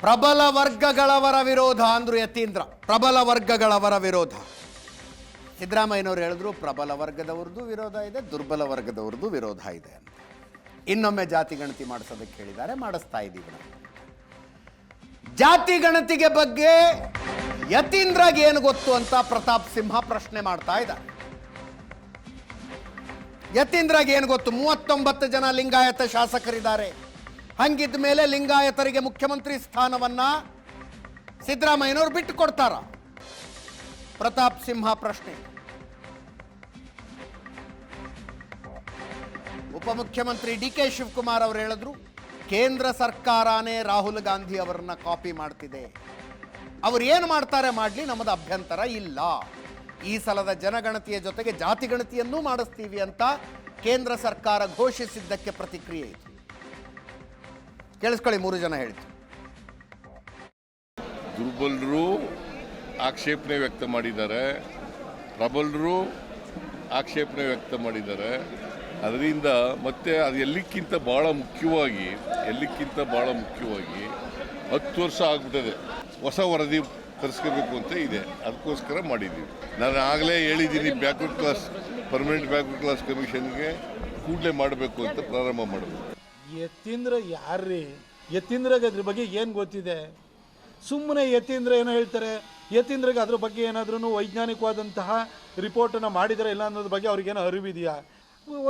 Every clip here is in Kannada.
ಪ್ರಬಲ ವರ್ಗಗಳವರ ವಿರೋಧ ಅಂದ್ರು ಯತೀಂದ್ರ. ಪ್ರಬಲ ವರ್ಗಗಳವರ ವಿರೋಧ. ಸಿದ್ದರಾಮಯ್ಯನವರು ಹೇಳಿದ್ರು ಪ್ರಬಲ ವರ್ಗದವ್ರದ್ದು ವಿರೋಧ ಇದೆ, ದುರ್ಬಲ ವರ್ಗದವ್ರದ್ದು ವಿರೋಧ ಇದೆ ಅಂತ. ಇನ್ನೊಮ್ಮೆ ಜಾತಿ ಗಣತಿ ಮಾಡಿಸೋದಕ್ಕೆ ಹೇಳಿದ್ದಾರೆ, ಮಾಡಿಸ್ತಾ ಇದ್ದೀವಿ ನಾವು. ಜಾತಿ ಗಣತಿಗೆ ಬಗ್ಗೆ ಯತೀಂದ್ರಗೆ ಏನು ಗೊತ್ತು ಅಂತ ಪ್ರತಾಪ್ ಸಿಂಹ ಪ್ರಶ್ನೆ ಮಾಡ್ತಾ ಇದ್ದಾರೆ. ಯತೀಂದ್ರಗೆ ಏನು ಗೊತ್ತು? ಮೂವತ್ತೊಂಬತ್ತು ಜನ ಲಿಂಗಾಯತ ಶಾಸಕರಿದ್ದಾರೆ. ಹಂಗಿದ್ದ ಮೇಲೆ ಲಿಂಗಾಯತರಿಗೆ ಮುಖ್ಯಮಂತ್ರಿ ಸ್ಥಾನವನ್ನ ಸಿದ್ದರಾಮಯ್ಯನವರು ಬಿಟ್ಟು ಕೊಡ್ತಾರ. ಪ್ರತಾಪ್ ಸಿಂಹ ಪ್ರಶ್ನೆ. ಉಪಮುಖ್ಯಮಂತ್ರಿ ಡಿ ಕೆ ಶಿವಕುಮಾರ್ ಅವರು ಹೇಳಿದ್ರು, ಕೇಂದ್ರ ಸರ್ಕಾರನೇ ರಾಹುಲ್ ಗಾಂಧಿ ಅವರನ್ನ ಕಾಪಿ ಮಾಡ್ತಿದೆ. ಅವ್ರು ಏನು ಮಾಡ್ತಾರೆ ಮಾಡಲಿ ನಮ್ಮದು ಅಭ್ಯಂತರ ಇಲ್ಲ. ಈ ಸಲದ ಜನಗಣತಿಯ ಜೊತೆಗೆ ಜಾತಿಗಣತಿಯನ್ನೂ ಮಾಡಿಸ್ತೀವಿ ಅಂತ ಕೇಂದ್ರ ಸರ್ಕಾರ ಘೋಷಿಸಿದ್ದಕ್ಕೆ ಪ್ರತಿಕ್ರಿಯೆ ಕೇಳಿಸ್ಕೊಳ್ಳಿ, ಮೂರು ಜನ ಹೇಳಿದ್ರು ದುರ್ಬಲರು ಆಕ್ಷೇಪಣೆ ವ್ಯಕ್ತ ಮಾಡಿದ್ದಾರೆ. ಪ್ರಬಲರು ಆಕ್ಷೇಪಣೆ ವ್ಯಕ್ತ ಮಾಡಿದ್ದಾರೆ. ಅದರಿಂದ ಮತ್ತೆ ಅದು ಎಲ್ಲಿಕ್ಕಿಂತ ಭಾಳ ಮುಖ್ಯವಾಗಿ, ಎಲ್ಲಿಕ್ಕಿಂತ ಭಾಳ ಮುಖ್ಯವಾಗಿ ಹತ್ತು ವರ್ಷ ಆಗ್ಬಿಟ್ಟಿದೆ. ಹೊಸ ವರದಿ ತರಿಸ್ಕೋಬೇಕು ಅಂತ ಇದೆ. ಅದಕ್ಕೋಸ್ಕರ ಮಾಡಿದ್ದೀವಿ. ನಾನು ಆಗಲೇ ಹೇಳಿದ್ದೀನಿ backward class, permanent backward class ಕಮಿಷನ್ಗೆ ಕೂಡಲೇ ಮಾಡಬೇಕು ಅಂತ ಪ್ರಾರಂಭ ಮಾಡಬೇಕು. ಯತೀಂದ್ರ ಯಾರ್ರೀ? ಯತೀಂದ್ರಗೆ ಅದ್ರ ಬಗ್ಗೆ ಏನು ಗೊತ್ತಿದೆ? ಸುಮ್ಮನೆ ಯತೀಂದ್ರ ಏನೋ ಹೇಳ್ತಾರೆ, ಯತೀಂದ್ರಗೆ ಅದ್ರ ಬಗ್ಗೆ ಏನಾದ್ರೂ ವೈಜ್ಞಾನಿಕವಾದಂತಹ ರಿಪೋರ್ಟನ್ನು ಮಾಡಿದರೆ ಇಲ್ಲ ಅನ್ನೋದ್ರ ಬಗ್ಗೆ ಅವ್ರಿಗೇನೋ ಅರಿವಿದೆಯಾ?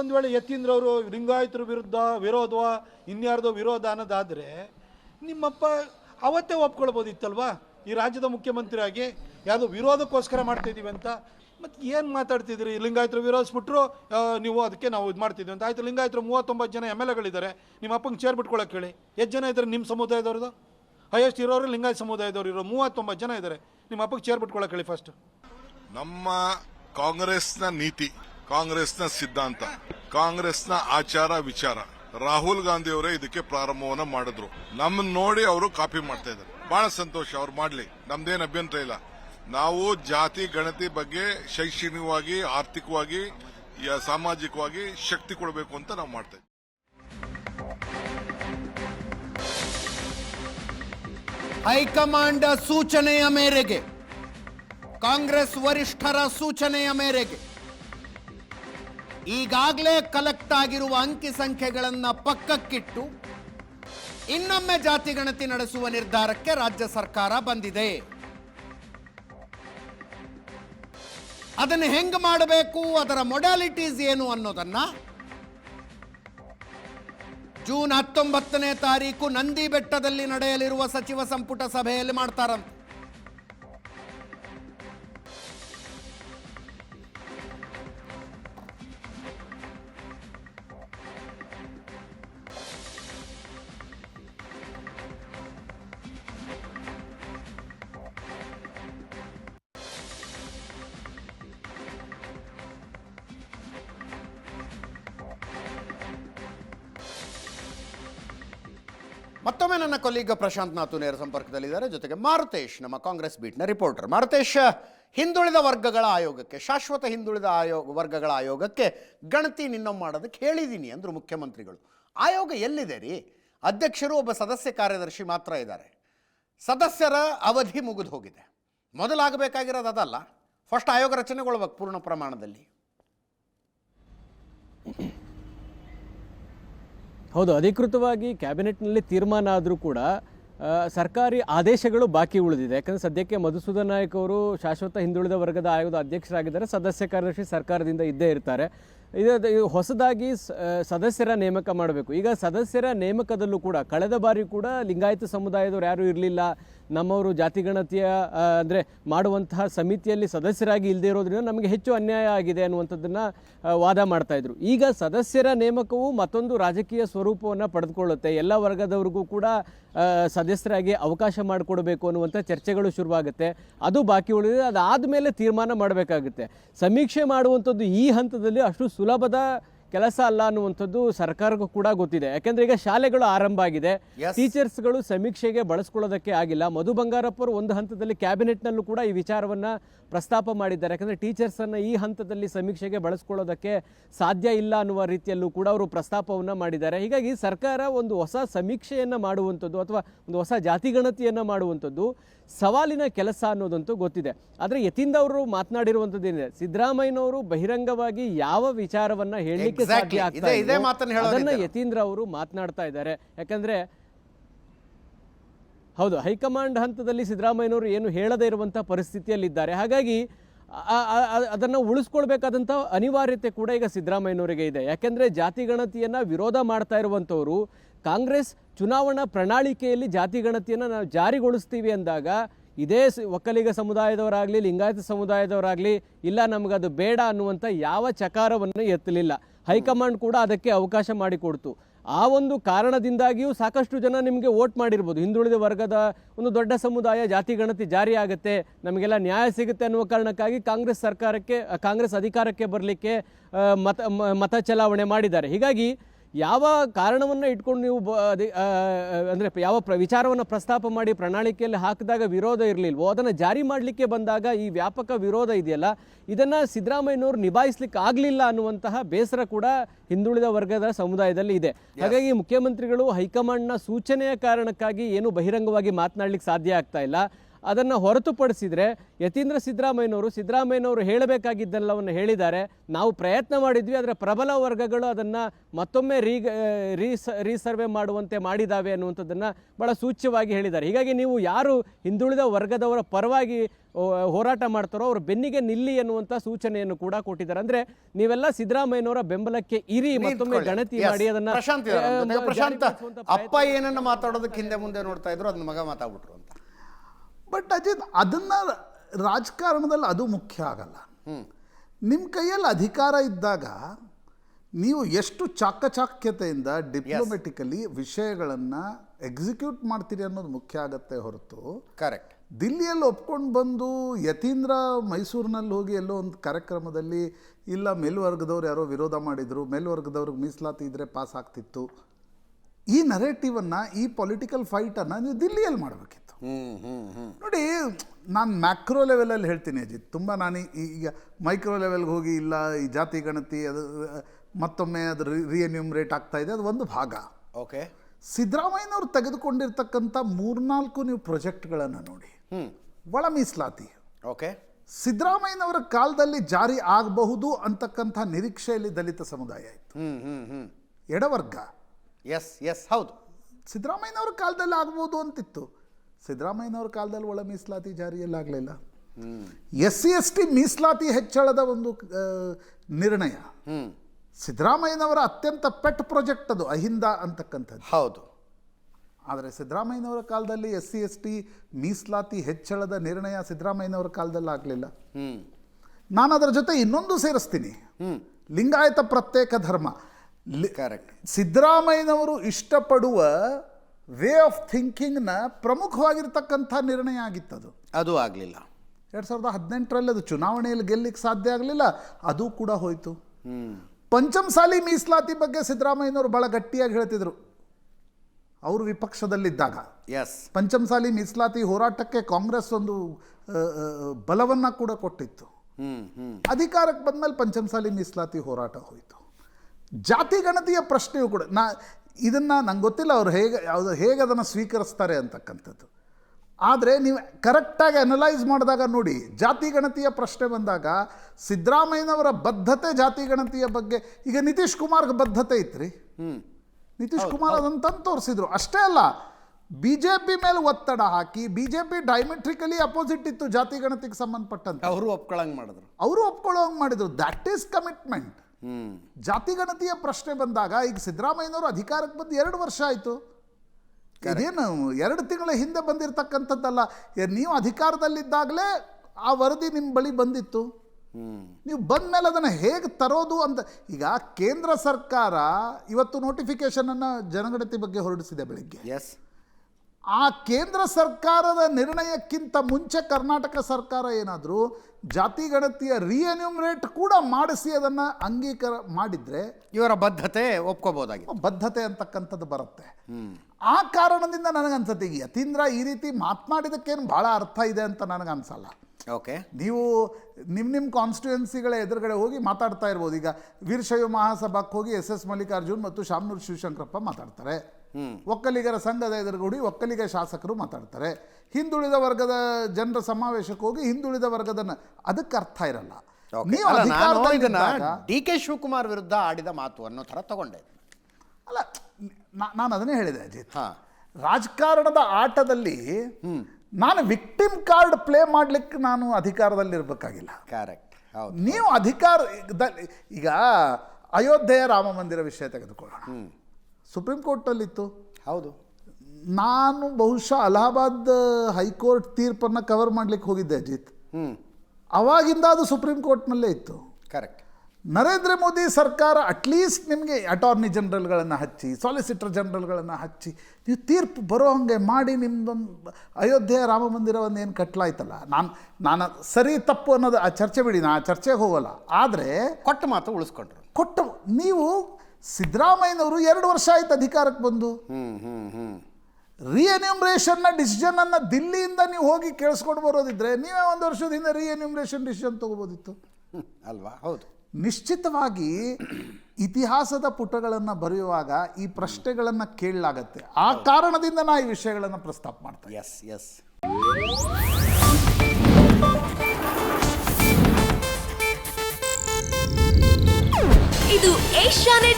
ಒಂದು ವೇಳೆ ಯತೀಂದ್ರ ಅವರು ಲಿಂಗಾಯತರ ವಿರುದ್ಧ ವಿರೋಧವ ಇನ್ಯಾರ್ದೋ ವಿರೋಧ ಅನ್ನೋದಾದರೆ ನಿಮ್ಮಪ್ಪ ಅವತ್ತೇ ಒಪ್ಕೊಳ್ಬೋದಿತ್ತಲ್ವಾ? ಈ ರಾಜ್ಯದ ಮುಖ್ಯಮಂತ್ರಿಯಾಗಿ ಯಾವುದು ವಿರೋಧಕ್ಕೋಸ್ಕರ ಮಾಡ್ತಾ ಇದೀವಿ ಅಂತ ಮತ್ತು ಏನು ಮಾತಾಡ್ತಿದ್ರಿ? ಲಿಂಗಾಯತರು, ವಿರೋಧಿಸ್ಬಿಟ್ರು ನೀವು ಅದಕ್ಕೆ ನಾವು ಇದು ಮಾಡ್ತಿದ್ವಿ ಅಂತ. ಆಯ್ತು, ಲಿಂಗಾಯತರು ಮೂವತ್ತೊಂಬತ್ತು ಜನ ಎಂ ಎಲ್ ಎಗಳಿದ್ದಾರೆ. ನಿಮ್ಮ ಅಪ್ಪಂಗೆ ಚೇರ್ ಬಿಟ್ಕೊಳಕ್ಕೆ ಹೇಳಿ. ಎಷ್ಟು ಜನ ಇದ್ದಾರೆ ನಿಮ್ಮ ಸಮುದಾಯದವ್ರದ್ದು? ಹೈಯೆಸ್ಟ್ ಇರೋರು ಲಿಂಗಾಯತ ಸಮುದಾಯದವ್ರು ಇರೋ ಮೂವತ್ತೊಂಬತ್ತು ಜನ ಇದ್ದಾರೆ. ನಿಮ್ಮ ಅಪ್ಪಗೆ ಚೇರ್ ಬಿಟ್ಕೊಳಕ್ಕೆ ಹೇಳಿ ಫಸ್ಟ್ ನಮ್ಮ ಕಾಂಗ್ರೆಸ್ನ ನೀತಿ, ಕಾಂಗ್ರೆಸ್ನ ಸಿದ್ಧಾಂತ, ಕಾಂಗ್ರೆಸ್ನ ಆಚಾರ ವಿಚಾರ, ರಾಹುಲ್ ಗಾಂಧಿ ಅವರೇ ಇದಕ್ಕೆ ಪ್ರಾರಂಭವನ್ನ ಮಾಡಿದ್ರು. ನಮ್ಮನ್ನ ನೋಡಿ ಅವರು ಕಾಪಿ ಮಾಡ್ತಾ ಇದ್ದಾರೆ. ಬಹಳ ಸಂತೋಷ, ಅವ್ರು ಮಾಡ್ಲಿ. ನಮ್ದೇನ್ ಅಭ್ಯಂತರ ಇಲ್ಲ. ನಾವು ಜಾತಿ, ಗಣತಿ ಬಗ್ಗೆ ಶೈಕ್ಷಣಿಕವಾಗಿ, ಆರ್ಥಿಕವಾಗಿ ಸಾಮಾಜಿಕವಾಗಿ ಶಕ್ತಿ ಕೊಡಬೇಕು ಅಂತ ನಾವು ಮಾಡ್ತೇವೆ ಹೈಕಮಾಂಡ್ ಸೂಚನೆಯ ಮೇರೆಗೆ, ಕಾಂಗ್ರೆಸ್ ವರಿಷ್ಠರ ಸೂಚನೆಯ ಮೇರೆಗೆ, ಈಗಾಗಲೇ ಕಲೆಕ್ಟ್ ಆಗಿರುವ ಅಂಕಿ ಸಂಖ್ಯೆಗಳನ್ನು ಪಕ್ಕಕ್ಕಿಟ್ಟು ಇನ್ನೊಮ್ಮೆ ಜಾತಿ ಗಣತಿ ನಡೆಸುವ ನಿರ್ಧಾರಕ್ಕೆ ರಾಜ್ಯ ಸರ್ಕಾರ ಬಂದಿದೆ. ಅದನ್ನು ಹೆಂಗೆ ಮಾಡಬೇಕು? ಅದರ ಮೊಡಾಲಿಟೀಸ್ ಏನು ಅನ್ನೋದನ್ನ ಜೂನ್ ಹತ್ತೊಂಬತ್ತನೇ ತಾರೀಕು ನಂದಿ ಬೆಟ್ಟದಲ್ಲಿ ನಡೆಯಲಿರುವ ಸಚಿವ ಸಂಪುಟ ಸಭೆಯಲ್ಲಿ ಮಾಡ್ತಾರಂತೆ. ಮತ್ತೊಮ್ಮೆ ನನ್ನ ಕೊಲೀಗ ಪ್ರಶಾಂತ್ ನಾಥು ನೇರ ಸಂಪರ್ಕದಲ್ಲಿದ್ದಾರೆ. ಜೊತೆಗೆ ಮಾರುತೇಶ್, ನಮ್ಮ ಕಾಂಗ್ರೆಸ್ ಬೀಟ್ನ ರಿಪೋರ್ಟರ್. ಮಾರುತೇಶ್, ಹಿಂದುಳಿದ ವರ್ಗಗಳ ಆಯೋಗಕ್ಕೆ, ಶಾಶ್ವತ ಹಿಂದುಳಿದ ಆಯೋಗ ವರ್ಗಗಳ ಆಯೋಗಕ್ಕೆ ಗಣತಿ ನಿನ್ನ ಮಾಡೋದಕ್ಕೆ ಹೇಳಿದ್ದೀನಿ ಅಂದರು ಮುಖ್ಯಮಂತ್ರಿಗಳು. ಆಯೋಗ ಎಲ್ಲಿದೆ ರೀ? ಅಧ್ಯಕ್ಷರು ಒಬ್ಬ ಸದಸ್ಯ ಕಾರ್ಯದರ್ಶಿ ಮಾತ್ರ ಇದ್ದಾರೆ. ಸದಸ್ಯರ ಅವಧಿ ಮುಗಿದು ಹೋಗಿದೆ. ಮೊದಲಾಗಬೇಕಾಗಿರೋದು ಅದಲ್ಲ. ಫಸ್ಟ್ ಆಯೋಗ ರಚನೆಗೊಳ್ಬೇಕು ಪೂರ್ಣ ಪ್ರಮಾಣದಲ್ಲಿ. ಹೌದು, ಅಧಿಕೃತವಾಗಿ ಕ್ಯಾಬಿನೆಟ್ನಲ್ಲಿ ತೀರ್ಮಾನ ಆದರೂ ಕೂಡ ಸರ್ಕಾರಿ ಆದೇಶಗಳು ಬಾಕಿ ಉಳಿದಿದೆ. ಯಾಕಂದರೆ ಸದ್ಯಕ್ಕೆ ಮಧುಸೂದನ್ ನಾಯಕ್ ಅವರು ಶಾಶ್ವತ ಹಿಂದುಳಿದ ವರ್ಗದ ಆಯೋಗದ ಅಧ್ಯಕ್ಷರಾಗಿದ್ದಾರೆ. ಸದಸ್ಯ ಕಾರ್ಯದರ್ಶಿ ಸರ್ಕಾರದಿಂದ ಇದ್ದೇ ಇರ್ತಾರೆ. ಇದು ಹೊಸದಾಗಿ ಸದಸ್ಯರ ನೇಮಕ ಮಾಡಬೇಕು. ಈಗ ಸದಸ್ಯರ ನೇಮಕದಲ್ಲೂ ಕೂಡ, ಕಳೆದ ಬಾರಿ ಕೂಡ ಲಿಂಗಾಯತ ಸಮುದಾಯದವರು ಯಾರೂ ಇರಲಿಲ್ಲ. ನಮ್ಮವರು ಜಾತಿ ಗಣತಿಯ ಆ, ಅಂದರೆ ಮಾಡುವಂತಹ ಸಮಿತಿಯಲ್ಲಿ ಸದಸ್ಯರಾಗಿ ಇಲ್ಲದೇ ಇರೋದ್ರಿಂದ ನಮಗೆ ಹೆಚ್ಚು ಅನ್ಯಾಯ ಆಗಿದೆ ಅನ್ನುವಂಥದ್ದನ್ನು ವಾದ ಮಾಡ್ತಾಯಿದ್ರು ಈಗ ಸದಸ್ಯರ ನೇಮಕವು ಮತ್ತೊಂದು ರಾಜಕೀಯ ಸ್ವರೂಪವನ್ನು ಪಡೆದುಕೊಳ್ಳುತ್ತೆ. ಎಲ್ಲ ವರ್ಗದವ್ರಿಗೂ ಕೂಡ ಸದಸ್ಯರಾಗಿ ಅವಕಾಶ ಮಾಡಿಕೊಡಬೇಕು ಅನ್ನುವಂಥ ಚರ್ಚೆಗಳು ಶುರುವಾಗುತ್ತೆ. ಅದು ಬಾಕಿ ಉಳಿದಿದೆ. ಅದಾದ ಮೇಲೆ ತೀರ್ಮಾನ ಮಾಡಬೇಕಾಗುತ್ತೆ. ಸಮೀಕ್ಷೆ ಮಾಡುವಂಥದ್ದು ಈ ಹಂತದಲ್ಲಿ ಅಷ್ಟು ಸುಲಭದ ಕೆಲಸ ಅಲ್ಲ ಅನ್ನುವಂಥದ್ದು ಸರ್ಕಾರಕ್ಕೂ ಕೂಡ ಗೊತ್ತಿದೆ. ಯಾಕೆಂದ್ರೆ ಈಗ ಶಾಲೆಗಳು ಆರಂಭ ಆಗಿದೆ. ಟೀಚರ್ಸ್ಗಳು ಸಮೀಕ್ಷೆಗೆ ಬಳಸ್ಕೊಳ್ಳೋದಕ್ಕೆ ಆಗಿಲ್ಲ. ಮಧು ಬಂಗಾರಪ್ಪರು ಅವರು ಒಂದು ಹಂತದಲ್ಲಿ ಕ್ಯಾಬಿನೆಟ್ನಲ್ಲೂ ಕೂಡ ಈ ವಿಚಾರವನ್ನ ಪ್ರಸ್ತಾಪ ಮಾಡಿದ್ದಾರೆ. ಯಾಕಂದ್ರೆ ಟೀಚರ್ಸ್ ಅನ್ನ ಈ ಹಂತದಲ್ಲಿ ಸಮೀಕ್ಷೆಗೆ ಬಳಸ್ಕೊಳ್ಳೋದಕ್ಕೆ ಸಾಧ್ಯ ಇಲ್ಲ ಅನ್ನುವ ರೀತಿಯಲ್ಲೂ ಕೂಡ ಅವರು ಪ್ರಸ್ತಾಪವನ್ನು ಮಾಡಿದ್ದಾರೆ. ಹೀಗಾಗಿ ಸರ್ಕಾರ ಒಂದು ಹೊಸ ಸಮೀಕ್ಷೆಯನ್ನ ಮಾಡುವಂಥದ್ದು ಅಥವಾ ಒಂದು ಹೊಸ ಜಾತಿಗಣತಿಯನ್ನು ಮಾಡುವಂಥದ್ದು ಸವಾಲಿನ ಕೆಲಸ ಅನ್ನೋದಂತೂ ಗೊತ್ತಿದೆ. ಆದರೆ ಯತೀಂದ್ರ ಅವರು ಮಾತನಾಡಿರುವಂಥದ್ದು ಏನಿದೆ ಸಿದ್ದರಾಮಯ್ಯನವರು ಬಹಿರಂಗವಾಗಿ ಯಾವ ವಿಚಾರವನ್ನ ಹೇಳಲಿಕ್ಕೆ ಸಾಧ್ಯ ಆಗ್ತಾ ಅದನ್ನ ಯತೀಂದ್ರ ಅವರು ಮಾತನಾಡ್ತಾ ಇದ್ದಾರೆ. ಯಾಕಂದ್ರೆ ಹೌದು ಹೈಕಮಾಂಡ್ ಹಂತದಲ್ಲಿ ಸಿದ್ದರಾಮಯ್ಯನವರು ಏನು ಹೇಳದೇ ಇರುವಂಥ ಪರಿಸ್ಥಿತಿಯಲ್ಲಿದ್ದಾರೆ. ಹಾಗಾಗಿ ಅದನ್ನು ಉಳಿಸ್ಕೊಳ್ಬೇಕಾದಂಥ ಅನಿವಾರ್ಯತೆ ಕೂಡ ಈಗ ಸಿದ್ದರಾಮಯ್ಯನವರಿಗೆ ಇದೆ. ಯಾಕೆಂದರೆ ಜಾತಿ ಗಣತಿಯನ್ನು ವಿರೋಧ ಮಾಡ್ತಾ ಇರುವಂಥವರು ಕಾಂಗ್ರೆಸ್ ಚುನಾವಣಾ ಪ್ರಣಾಳಿಕೆಯಲ್ಲಿ ಜಾತಿ ಗಣತಿಯನ್ನು ನಾವು ಜಾರಿಗೊಳಿಸ್ತೀವಿ ಅಂದಾಗ ಇದೇ ಒಕ್ಕಲಿಗ ಸಮುದಾಯದವರಾಗಲಿ, ಲಿಂಗಾಯತ ಸಮುದಾಯದವರಾಗಲಿ, ಇಲ್ಲ ನಮಗದು ಬೇಡ ಅನ್ನುವಂಥ ಯಾವ ಚಕಾರವನ್ನು ಎತ್ತಲಿಲ್ಲ. ಹೈಕಮಾಂಡ್ ಕೂಡ ಅದಕ್ಕೆ ಅವಕಾಶ ಮಾಡಿಕೊಡ್ತು. ಆ ಒಂದು ಕಾರಣದಿಂದಾಗಿಯೂ ಸಾಕಷ್ಟು ಜನ ನಿಮಗೆ ವೋಟ್ ಮಾಡಿರ್ಬೋದು. ಹಿಂದುಳಿದ ವರ್ಗದ ಒಂದು ದೊಡ್ಡ ಸಮುದಾಯ ಜಾತಿ ಗಣತಿ ಜಾರಿ ಆಗುತ್ತೆ, ನಮಗೆಲ್ಲ ನ್ಯಾಯ ಸಿಗುತ್ತೆ ಅನ್ನುವ ಕಾರಣಕ್ಕಾಗಿ ಕಾಂಗ್ರೆಸ್ ಸರ್ಕಾರಕ್ಕೆ, ಕಾಂಗ್ರೆಸ್ ಅಧಿಕಾರಕ್ಕೆ ಬರಲಿಕ್ಕೆ ಮತ ಮತ ಚಲಾವಣೆ ಮಾಡಿದ್ದಾರೆ. ಹೀಗಾಗಿ ಯಾವ ಕಾರಣವನ್ನು ಇಟ್ಕೊಂಡು ನೀವು ಬ- ಅಂದ್ರೆ ಯಾವ ಪ್ರ ವಿಚಾರವನ್ನು ಪ್ರಸ್ತಾಪ ಮಾಡಿ ಪ್ರಣಾಳಿಕೆಯಲ್ಲಿ ಹಾಕಿದಾಗ ವಿರೋಧ ಇರಲಿಲ್ವೋ? ಅದನ್ನು ಜಾರಿ ಮಾಡಲಿಕ್ಕೆ ಬಂದಾಗ ಈ ವ್ಯಾಪಕ ವಿರೋಧ ಇದೆಯಲ್ಲ ಇದನ್ನು ಸಿದ್ದರಾಮಯ್ಯನವರು ನಿಭಾಯಿಸ್ಲಿಕ್ಕೆ ಆಗಲಿಲ್ಲ ಅನ್ನುವಂತಹ ಬೇಸರ ಕೂಡ ಹಿಂದುಳಿದ ವರ್ಗದ ಸಮುದಾಯದಲ್ಲಿ ಇದೆ. ಹಾಗಾಗಿ ಮುಖ್ಯಮಂತ್ರಿಗಳು ಹೈಕಮಾಂಡ್ನ ಸೂಚನೆಯ ಕಾರಣಕ್ಕಾಗಿ ಏನು ಬಹಿರಂಗವಾಗಿ ಮಾತನಾಡಲಿಕ್ಕೆ ಸಾಧ್ಯ ಆಗ್ತಾ ಇಲ್ಲ. ಅದನ್ನು ಹೊರತುಪಡಿಸಿದರೆ ಯತೀಂದ್ರ ಸಿದ್ದರಾಮಯ್ಯನವರು ಸಿದ್ದರಾಮಯ್ಯನವರು ಹೇಳಬೇಕಾಗಿದ್ದೆಲ್ಲವನ್ನು ಹೇಳಿದ್ದಾರೆ. ನಾವು ಪ್ರಯತ್ನ ಮಾಡಿದ್ವಿ ಆದರೆ ಪ್ರಬಲ ವರ್ಗಗಳು ಅದನ್ನು ಮತ್ತೊಮ್ಮೆ ರೀ ರೀಸ ರೀಸರ್ವೆ ಮಾಡುವಂತೆ ಮಾಡಿದ್ದಾವೆ ಅನ್ನುವಂಥದ್ದನ್ನು ಭಾಳ ಸೂಚ್ಯವಾಗಿ ಹೇಳಿದ್ದಾರೆ. ಹೀಗಾಗಿ ನೀವು ಯಾರು ಹಿಂದುಳಿದ ವರ್ಗದವರ ಪರವಾಗಿ ಹೋರಾಟ ಮಾಡ್ತಾರೋ ಅವರು ಬೆನ್ನಿಗೆ ನಿಲ್ಲಿ ಅನ್ನುವಂಥ ಸೂಚನೆಯನ್ನು ಕೂಡ ಕೊಟ್ಟಿದ್ದಾರೆ. ಅಂದರೆ ನೀವೆಲ್ಲ ಸಿದ್ದರಾಮಯ್ಯನವರ ಬೆಂಬಲಕ್ಕೆ ಇರಿ ಮತ್ತೊಮ್ಮೆ ಗಣತಿ ಮಾಡಿ ಅದನ್ನ ಪ್ರಶಾಂತ್ ಅಪ್ಪ ಏನನ್ನ ಮಾತಾಡೋದಕ್ಕೆ ಹಿಂದೆ ಮುಂದೆ ನೋಡ್ತಾ ಇದ್ರು ಅದನ್ನ ಮಗ ಮಾತಾಡ್ಬಿಟ್ರು ಅಂತ. ಬಟ್ ಅಜಿತ್ ಅದನ್ನ ರಾಜಕಾರಣದಲ್ಲಿ ಅದು ಮುಖ್ಯ ಆಗಲ್ಲ. ನಿಮ್ಮ ಕೈಯಲ್ಲಿ ಅಧಿಕಾರ ಇದ್ದಾಗ ನೀವು ಎಷ್ಟು ಚಾಕಚಾಕ್ಯತೆಯಿಂದ ಡಿಪ್ಲೊಮೆಟಿಕಲಿ ವಿಷಯಗಳನ್ನು ಎಕ್ಸಿಕ್ಯೂಟ್ ಮಾಡ್ತೀರಿ ಅನ್ನೋದು ಮುಖ್ಯ ಆಗತ್ತೆ ಹೊರತು ಕರೆಕ್ಟ್ ದಿಲ್ಲಿಯಲ್ಲಿ ಒಪ್ಕೊಂಡು ಬಂದು ಯತೀಂದ್ರ ಮೈಸೂರಿನಲ್ಲಿ ಹೋಗಿ ಎಲ್ಲೋ ಒಂದು ಕಾರ್ಯಕ್ರಮದಲ್ಲಿ ಇಲ್ಲ ಮೇಲ್ವರ್ಗದವ್ರು ಯಾರೋ ವಿರೋಧ ಮಾಡಿದರು ಮೇಲ್ವರ್ಗದವ್ರಿಗೆ ಮೀಸಲಾತಿ ಇದ್ದರೆ ಪಾಸ್ ಆಗ್ತಿತ್ತು. ಈ ನರೇಟಿವನ್ನು ಈ ಪೊಲಿಟಿಕಲ್ ಫೈಟನ್ನು ನೀವು ದಿಲ್ಲಿಯಲ್ಲಿ ಮಾಡಬೇಕಿತ್ತು. ನೋಡಿ ನಾನು ಮ್ಯಾಕ್ರೋ ಲೆವೆಲಲ್ಲಿ ಹೇಳ್ತೀನಿ ಅಜಿತ್. ತುಂಬ ನಾನು ಈಗ ಮೈಕ್ರೋ ಲೆವೆಲ್ಗೆ ಹೋಗಿ ಇಲ್ಲ ಈ ಜಾತಿ ಗಣತಿ ಅದು ಮತ್ತೊಮ್ಮೆ ಅದು ರಿಎನ್ಯೂಮ್ರೇಟ್ ಆಗ್ತಾ ಇದೆ ಅದು ಒಂದು ಭಾಗ. ಓಕೆ. ಸಿದ್ದರಾಮಯ್ಯನವ್ರು ತೆಗೆದುಕೊಂಡಿರ್ತಕ್ಕಂಥ ಮೂರ್ನಾಲ್ಕು ನೀವು ಪ್ರೊಜೆಕ್ಟ್ಗಳನ್ನು ನೋಡಿ. ಒಳ ಮೀಸಲಾತಿ. ಓಕೆ. ಸಿದ್ದರಾಮಯ್ಯನವರ ಕಾಲದಲ್ಲಿ ಜಾರಿ ಆಗಬಹುದು ಅಂತಕ್ಕಂಥ ನಿರೀಕ್ಷೆಯಲ್ಲಿ ದಲಿತ ಸಮುದಾಯ ಇತ್ತು. ಎಡವರ್ಗ. ಎಸ್ ಎಸ್ ಹೌದು. ಸಿದ್ದರಾಮಯ್ಯನವ್ರ ಕಾಲದಲ್ಲಿ ಆಗ್ಬೋದು ಅಂತಿತ್ತು. ಸಿದ್ದರಾಮಯ್ಯನವ್ರ ಕಾಲದಲ್ಲಿ ಒಳ ಮೀಸಲಾತಿ ಜಾರಿಯಲ್ಲಾಗಲಿಲ್ಲ. ಎಸ್ ಸಿ ಎಸ್ ಟಿ ಮೀಸಲಾತಿ ಹೆಚ್ಚಳದ ಒಂದು ನಿರ್ಣಯ. ಸಿದ್ದರಾಮಯ್ಯನವರ ಅತ್ಯಂತ ಪೆಟ್ ಪ್ರಾಜೆಕ್ಟ್ ಅದು ಅಹಿಂದ ಅಂತಕ್ಕಂಥದ್ದು. ಹೌದು. ಆದರೆ ಸಿದ್ದರಾಮಯ್ಯನವರ ಕಾಲದಲ್ಲಿ ಎಸ್ ಸಿ ಎಸ್ ಟಿ ಮೀಸಲಾತಿ ಹೆಚ್ಚಳದ ನಿರ್ಣಯ ಸಿದ್ದರಾಮಯ್ಯನವರ ಕಾಲದಲ್ಲಿ ಆಗಲಿಲ್ಲ. ನಾನು ಅದರ ಜೊತೆ ಇನ್ನೊಂದು ಸೇರಿಸ್ತೀನಿ. ಲಿಂಗಾಯತ ಪ್ರತ್ಯೇಕ ಧರ್ಮ. ಸಿದ್ದರಾಮಯ್ಯನವರು ಇಷ್ಟಪಡುವ ವೇ ಆಫ್ ಥಿಂಕಿಂಗ್ನ ಪ್ರಮುಖವಾಗಿರ್ತಕ್ಕಂಥ ನಿರ್ಣಯ ಆಗಿತ್ತದು. ಅದು ಆಗಲಿಲ್ಲ. ಎರಡು ಸಾವಿರದ ಹದಿನೆಂಟರಲ್ಲಿ ಅದು ಚುನಾವಣೆಯಲ್ಲಿ ಗೆಲ್ಲಿಕ್ಕೆ ಸಾಧ್ಯ ಆಗಲಿಲ್ಲ ಅದು ಕೂಡ ಹೋಯಿತು. ಪಂಚಮಸಾಲಿ ಮೀಸಲಾತಿ ಬಗ್ಗೆ ಸಿದ್ದರಾಮಯ್ಯನವರು ಭಾಳ ಗಟ್ಟಿಯಾಗಿ ಹೇಳ್ತಿದ್ರು. ಅವರು ವಿಪಕ್ಷದಲ್ಲಿದ್ದಾಗ. ಎಸ್ ಪಂಚಮಸಾಲಿ ಮೀಸಲಾತಿ ಹೋರಾಟಕ್ಕೆ ಕಾಂಗ್ರೆಸ್ ಒಂದು ಬಲವನ್ನು ಕೂಡ ಕೊಟ್ಟಿತ್ತು. ಅಧಿಕಾರಕ್ಕೆ ಬಂದಮೇಲೆ ಪಂಚಮಸಾಲಿ ಮೀಸಲಾತಿ ಹೋರಾಟ ಹೋಯಿತು. ಜಾತಿ ಗಣತಿಯ ಪ್ರಶ್ನೆಯೂ ಕೂಡ ನಾ ಇದನ್ನು ನಂಗೆ ಗೊತ್ತಿಲ್ಲ ಅವ್ರು ಹೇಗೆ ಯಾವುದು ಹೇಗೆ ಅದನ್ನು ಸ್ವೀಕರಿಸ್ತಾರೆ ಅಂತಕ್ಕಂಥದ್ದು. ಆದರೆ ನೀವು ಕರೆಕ್ಟಾಗಿ ಅನಲೈಸ್ ಮಾಡಿದಾಗ ನೋಡಿ ಜಾತಿ ಗಣತಿಯ ಪ್ರಶ್ನೆ ಬಂದಾಗ ಸಿದ್ದರಾಮಯ್ಯನವರ ಬದ್ಧತೆ ಜಾತಿ ಗಣತಿಯ ಬಗ್ಗೆ ಈಗ ನಿತೀಶ್ ಕುಮಾರ್ಗೆ ಬದ್ಧತೆ ಇತ್ರಿ ರೀ ನಿತೀಶ್ ಕುಮಾರ್ ಅದನ್ನು ತಂದು ತೋರಿಸಿದ್ರು. ಅಷ್ಟೇ ಅಲ್ಲ ಬಿ ಜೆ ಪಿ ಮೇಲೆ ಒತ್ತಡ ಹಾಕಿ B J P diametrically opposite ಇತ್ತು ಜಾತಿ ಗಣತಿಗೆ ಸಂಬಂಧಪಟ್ಟಂತೆ. ಅವರು ಒಪ್ಕೊಳ್ಳಂಗೆ ಮಾಡಿದ್ರು. ಅವರು ಒಪ್ಕೊಳ್ಳೋ ಹಂಗೆ ಮಾಡಿದ್ರು. ದ್ಯಾಟ್ ಈಸ್ ಕಮಿಟ್ಮೆಂಟ್ ಜಾತಿ ಗಣತಿಯ ಪ್ರಶ್ನೆ ಬಂದಾಗ ಈಗ ಸಿದ್ದರಾಮಯ್ಯನವರು ಅಧಿಕಾರಕ್ಕೆ ಬಂದು ಎರಡು ವರ್ಷ ಆಯಿತು. ಇದೇನು ಎರಡು ತಿಂಗಳ ಹಿಂದೆ ಬಂದಿರತಕ್ಕಂಥದ್ದಲ್ಲ ನೀವು ಅಧಿಕಾರದಲ್ಲಿದ್ದಾಗಲೇ ಆ ವರದಿ ನಿಮ್ಮ ಬಳಿ ಬಂದಿತ್ತು. ನೀವು ಬಂದ ಮೇಲೆ ಅದನ್ನು ಹೇಗೆ ತರೋದು ಅಂತ ಈಗ ಕೇಂದ್ರ ಸರ್ಕಾರ ಇವತ್ತು ನೋಟಿಫಿಕೇಶನನ್ನು ಜನಗಣತಿ ಬಗ್ಗೆ ಹೊರಡಿಸಿದೆ ಬೆಳಿಗ್ಗೆ. ಎಸ್ ಆ ಕೇಂದ್ರ ಸರ್ಕಾರದ ನಿರ್ಣಯಕ್ಕಿಂತ ಮುಂಚೆ ಕರ್ನಾಟಕ ಸರ್ಕಾರ ಏನಾದರೂ ಜಾತಿ ಗಣತಿಯ ರಿಎನ್ಯೂಮರೇಟ್ ಕೂಡ ಮಾಡಿಸಿ ಅದನ್ನು ಅಂಗೀಕಾರ ಮಾಡಿದರೆ ಇವರ ಬದ್ಧತೆ ಒಪ್ಕೋಬೋದಾಗಿ ಬದ್ಧತೆ ಅಂತಕ್ಕಂಥದ್ದು ಬರುತ್ತೆ. ಆ ಕಾರಣದಿಂದ ನನಗನ್ಸತ್ತೆ ಈಗ ಯತೀಂದ್ರ ಈ ರೀತಿ ಮಾತನಾಡಿದಕ್ಕೇನು ಭಾಳ ಅರ್ಥ ಇದೆ ಅಂತ ನನಗನ್ಸಲ್ಲ. ಓಕೆ. ನೀವು ನಿಮ್ಮ ನಿಮ್ಮ ಕಾನ್ಸ್ಟಿಟ್ಯೂನ್ಸಿಗಳ ಎದುರುಗಡೆ ಹೋಗಿ ಮಾತಾಡ್ತಾ ಇರ್ಬೋದು. ಈಗ ವೀರಶೈವ ಮಹಾಸಭಾಕ್ಕೆ ಹೋಗಿ ಎಸ್ ಎಸ್ ಮಲ್ಲಿಕಾರ್ಜುನ್ ಮತ್ತು ಶಾಮನೂರು ಶಿವಶಂಕರಪ್ಪ ಮಾತಾಡ್ತಾರೆ. ಒಕ್ಕಲಿಗರ ಸಂಘದ ಎದುರುಗೂಡಿ ಒಕ್ಕಲಿಗ ಶಾಸಕರು ಮಾತಾಡ್ತಾರೆ. ಹಿಂದುಳಿದ ವರ್ಗದ ಜನರ ಸಮಾವೇಶಕ್ಕೆ ಹೋಗಿ ಹಿಂದುಳಿದ ವರ್ಗದ ಅದಕ್ಕೆ ಅರ್ಥ ಇರಲ್ಲ. ನೀವು ಇದನ್ನ ಡಿ ಕೆ ಶಿವಕುಮಾರ್ ವಿರುದ್ಧ ಆಡಿದ ಮಾತು ಅನ್ನೋ ಥರ ತಗೊಂಡೆ. ಅಲ್ಲ ನಾನು ಅದನ್ನೇ ಹೇಳಿದೆ ಅಜಿತ್. ರಾಜಕಾರಣದ ಆಟದಲ್ಲಿ ನಾನು ವಿಕ್ಟಿಮ್ ಕಾರ್ಡ್ ಪ್ಲೇ ಮಾಡ್ಲಿಕ್ಕೆ ನಾನು ಅಧಿಕಾರದಲ್ಲಿರ್ಬೇಕಾಗಿಲ್ಲ ಕರೆಕ್ಟ್ ಹೌದು. ನೀವು ಅಧಿಕಾರ ಈಗ ಅಯೋಧ್ಯೆಯ ರಾಮ ಮಂದಿರ ವಿಷಯ ತೆಗೆದುಕೊಳ್ಳೋಣ. ಸುಪ್ರೀಂ ಕೋರ್ಟಲ್ಲಿತ್ತು ಹೌದು. ನಾನು ಬಹುಶಃ ಅಲಹಾಬಾದ್ ಹೈಕೋರ್ಟ್ ತೀರ್ಪನ್ನು ಕವರ್ ಮಾಡ್ಲಿಕ್ಕೆ ಹೋಗಿದ್ದೆ ಅಜಿತ್. ಹ್ಞೂ ಅವಾಗಿಂದ ಅದು ಸುಪ್ರೀಂ ಕೋರ್ಟ್ನಲ್ಲೇ ಇತ್ತು. ಕರೆಕ್ಟ್ ನರೇಂದ್ರ ಮೋದಿ ಸರ್ಕಾರ ಅಟ್ಲೀಸ್ಟ್ ನಿಮಗೆ ಅಟಾರ್ನಿ ಜನರಲ್ಗಳನ್ನು ಹಚ್ಚಿ ಸಾಲಿಸಿಟರ್ ಜನರಲ್ಗಳನ್ನು ಹಚ್ಚಿ ನೀವು ತೀರ್ಪು ಬರೋ ಹಾಗೆ ಮಾಡಿ ನಿಮ್ಮದೊಂದು ಅಯೋಧ್ಯೆ ರಾಮ ಮಂದಿರವನ್ನು ಏನು ಕಟ್ಲಾಯ್ತಲ್ಲ. ನಾನು ನಾನು ಸರಿ ತಪ್ಪು ಅನ್ನೋದು ಆ ಚರ್ಚೆ ಬಿಡಿ ನಾ ಆ ಚರ್ಚೆಗೆ ಹೋಗಲ್ಲ. ಆದರೆ ಕೊಟ್ಟ ಮಾತು ಉಳಿಸ್ಕೊಂಡ್ರು. ಕೊಟ್ಟು ನೀವು ಸಿದ್ದರಾಮಯ್ಯನವರು ಎರಡು ವರ್ಷ ಆಯ್ತು ಅಧಿಕಾರಕ್ಕೆ ಬಂದು. ರಿಎನ್ಯೂಮ್ರೇಷನ್ನ ಡಿಸಿಷನನ್ನು ದಿಲ್ಲಿಯಿಂದ ನೀವು ಹೋಗಿ ಕೇಳಿಸ್ಕೊಂಡು ಬರೋದಿದ್ರೆ ನೀವೇ ಒಂದು ವರ್ಷದಿಂದ ರಿಎನ್ಯೂಮ್ರೇಷನ್ ಡಿಸಿಷನ್ ತಗೋಬೋದಿತ್ತು. ಅಲ್ವಾ? ಹೌದು. ನಿಶ್ಚಿತವಾಗಿ ಇತಿಹಾಸದ ಪುಟಗಳನ್ನು ಬರೆಯುವಾಗ ಈ ಪ್ರಶ್ನೆಗಳನ್ನು ಕೇಳಲಾಗತ್ತೆ. ಆ ಕಾರಣದಿಂದ ನಾ ಈ ವಿಷಯಗಳನ್ನು ಪ್ರಸ್ತಾಪ ಮಾಡ್ತೇನೆ ಎಸ್ ಎಸ್ ಇದು ಏಷ್ಯಾನೆಟ್